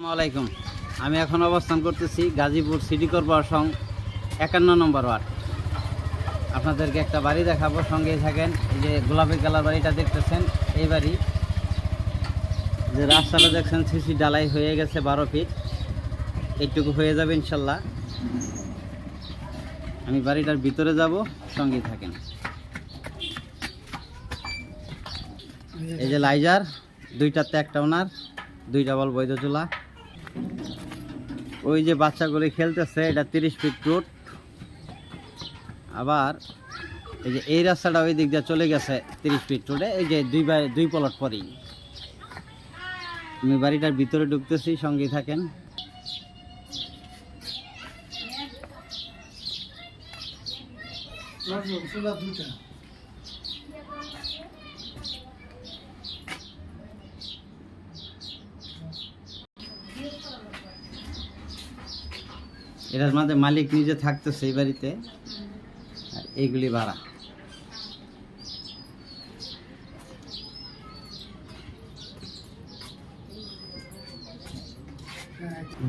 আসসালামাইকুম আমি এখন অবস্থান করতেছি গাজীপুর সিটি কর্পোরেশন একান্ন নম্বর ওয়ার্ড। আপনাদেরকে একটা বাড়ি দেখাবো সঙ্গে থাকেন। এই যে গোলাপি কালার বাড়িটা দেখতেছেন, এই বাড়ি। যে রাস্তাটা দেখছেন, সিসি ডালাই হয়ে গেছে বারো ফিট। এইটুকু হয়ে যাবে ইনশাল্লাহ। আমি বাড়িটার ভিতরে যাব সঙ্গে থাকেন। এই যে লাইজার, দুইটাতে একটা ওনার, দুইটা বল বৈধ চুলা। ওই যে বাচ্চাগুলি খেলতেছে, এটা তিরিশ ফিট রোড আবার এই যে এই রাস্তাটা ওই দিক দিয়ে চলে গেছে তিরিশ ফিট রোডে এই যে দুই দুই পলট পরেই। আমি বাড়িটার ভিতরে ঢুকতেছি, সঙ্গেই থাকেন। এটার মধ্যে মালিক নিজে থাকতেছে এই বাড়িতে, আর এইগুলি ভাড়া।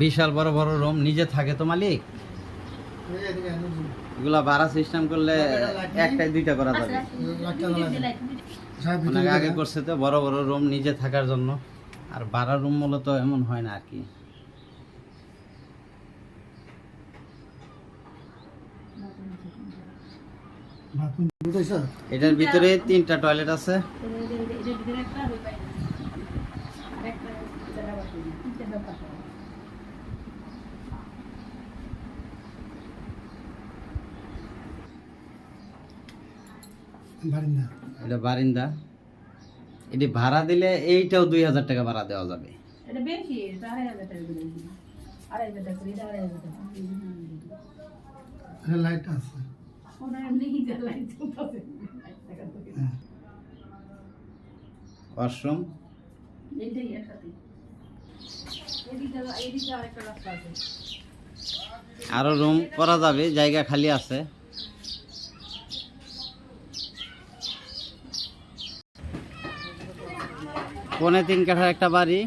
বিশাল বড় বড় রুম, নিজে থাকে তো মালিক? এগুলা ভাড়া সিস্টেম করলে একটাই দুইটা করা যাবে। আগে করছে তো বড় বড় রুম নিজে থাকার জন্য, আর ভাড়া রুম মূলত এমন হয় না আর কি। এটার ভিতরে তিনটা টয়লেট আছে। এটা বারিন্দা। এটি ভাড়া দিলে এইটাও দুই হাজার টাকা ভাড়া দেওয়া যাবে। এটা বেশি আড়াই হাজার টাকা করে দিবি। আড়াই হাজার টাকা করে, এটা আড়াই হাজার টাকা। লাইট আছে। ওয়াশরুম? আরও রুম করা যাবে, জায়গা খালি আছে। পৌনে তিন কাঠার একটা বাড়ি।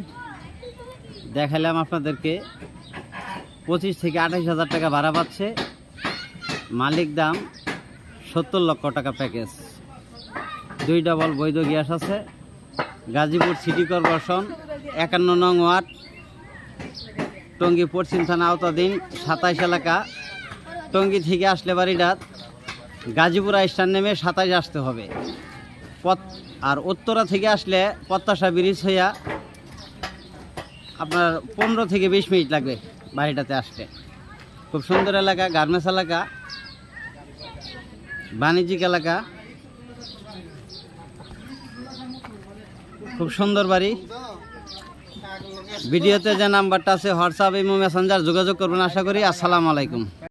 দেখালাম আপনাদেরকে। পঁচিশ থেকে আঠাশ হাজার টাকা ভাড়া পাচ্ছে। মালিক দাম সত্তর লক্ষ টাকা প্যাকেজ দুই ডবল বৈধ গ্যাস আছে। গাজীপুর সিটি কর্পোরেশন একান্ন নং ওয়ার্ড টঙ্গী পশ্চিম থানা আওতাধীন, সাতাইশ এলাকা। টঙ্গী থেকে আসলে বাড়িটা গাজীপুর স্টান নেমে সাতাইশ আসতে হবে। পথ আর উত্তরা থেকে আসলে প্রত্যাশা ব্রিজ হইয়া আপনার পনেরো থেকে বিশ মিনিট লাগবে বাড়িটাতে আসতে। খুব সুন্দর এলাকা, গার্মেন্টস এলাকা। বাণিজ্যিক এলাকা। খুব সুন্দর বাড়ি। ভিডিওতে যে নাম্বারটা আছে হোয়াটসঅ্যাপ এবং মেসেঞ্জার যোগাযোগ করবেন, আশা করি। আসসালামু আলাইকুম।